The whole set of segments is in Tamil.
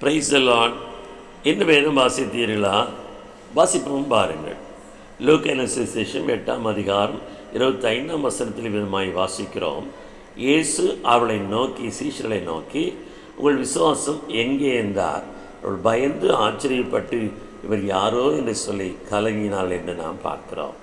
பிரைஸ் லான் என்ன வேணும் வாசித்தீர்களா? வாசிப்போம் பாருங்கள். லோக் சுவிசேஷம் எட்டாம் அதிகாரம் இருபத்தைந்தாம் வசனத்தில் விதமாய் வாசிக்கிறோம். இயேசு அவளை நோக்கி சீஷர்களை நோக்கி உங்கள் விசுவாசம் எங்கே? என்றார். அவள் பயந்து ஆச்சரியப்பட்டு இவர் யாரோ? என்று சொல்லி கலங்கினாள் என்று நாம் பார்க்கிறோம்.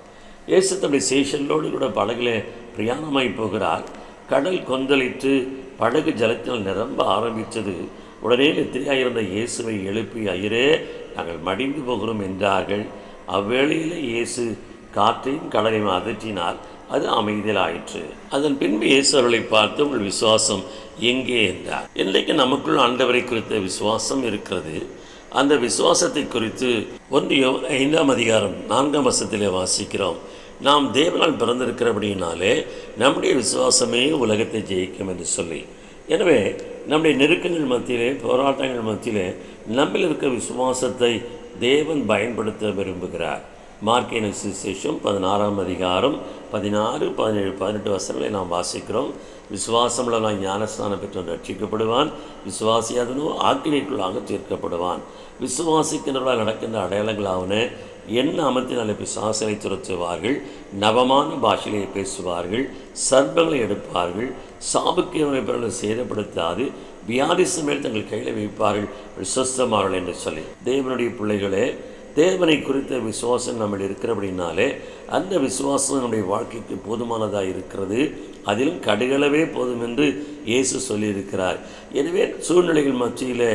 இயேசு தன்னுடைய சேஷங்களோடு கூட படகுல பிரயாணமாய் போகிறார். கடல் கொந்தளித்து படகு ஜலத்தினால் நிரம்ப ஆரம்பித்தது. உடனே நித்திரையாயிருந்த இயேசுவை எழுப்பி ஐயரே நாங்கள் மடிந்து போகிறோம் என்றார்கள். அவ்வேளையில் இயேசு காற்றையும் கடலையும் அதற்றினால் அது அமைதலாயிற்று அதன் பின்பு இயேசு அவர்களை பார்த்து உங்கள் விசுவாசம் எங்கே? என்றார். இன்றைக்கு நமக்குள் ஆண்டவரை குறித்த விசுவாசம் இருக்கிறது. அந்த விசுவாசத்தை குறித்து ஒன்று ஐந்தாம் அதிகாரம் நான்காம் வசத்திலே வாசிக்கிறோம். நாம் தேவனால் பிறந்திருக்கிறபடியினாலே நம்முடைய விசுவாசமே உலகத்தை ஜெயிக்கும் என்று சொல்லி. எனவே நம்முடைய நெருக்கங்கள் மத்தியிலே போராட்டங்கள் மத்தியிலே நம்மில் இருக்க விசுவாசத்தை தேவன் பயன்படுத்த விரும்புகிறார். மார்க்கின சுசேஷம் பதினாறாம் அதிகாரம் பதினாறு பதினேழு பதினெட்டு வசனங்களை நாம் வாசிக்கிறோம். விசுவாசமுள்ளவன் ஞானஸ்தானம் பெற்று ரட்சிக்கப்படுவான். விசுவாசியாதனோ ஆக்கினைக்குள்ளாக தீர்க்கப்படுவான். விசுவாசிக்கின்றவர்களால் நடக்கின்ற அடையாளங்களாவன என்ன அமர்த்தினாலே பிசாசனை துரத்துவார்கள்? நவமான பாஷையை பேசுவார்கள். சர்ப்பங்களை எடுப்பார்கள். சாபுக்கு பிறகு சேதப்படுத்தாது. வியாதிசு மேல் தங்கள் கையில் வைப்பார்கள். விசுவஸ்தமார்கள் என்று சொல்லி. தேவனுடைய பிள்ளைகளே தேவனை குறித்த விசுவாசம் நம்ம இருக்கிறபடினாலே அந்த விசுவாசம் நம்முடைய வாழ்க்கைக்கு போதுமானதாக இருக்கிறது. அதிலும் கடுகளவே போதும் என்று இயேசு சொல்லியிருக்கிறார். எனவே சூழ்நிலைகள் மத்தியில்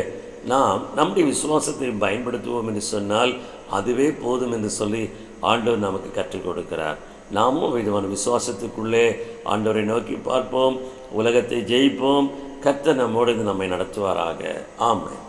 நாம் நம்முடைய விசுவாசத்தை பயன்படுத்துவோம் என்று சொன்னால் அதுவே போதும் என்று சொல்லி ஆண்டவர் நமக்கு கற்றுக் கொடுக்கிறார். நாமும் விதமான விசுவாசத்துக்குள்ளே ஆண்டவரை நோக்கி பார்ப்போம் உலகத்தை ஜெயிப்போம் கர்த்தர் நம்மோடு நம்மை நடத்துவாராக. ஆமாம்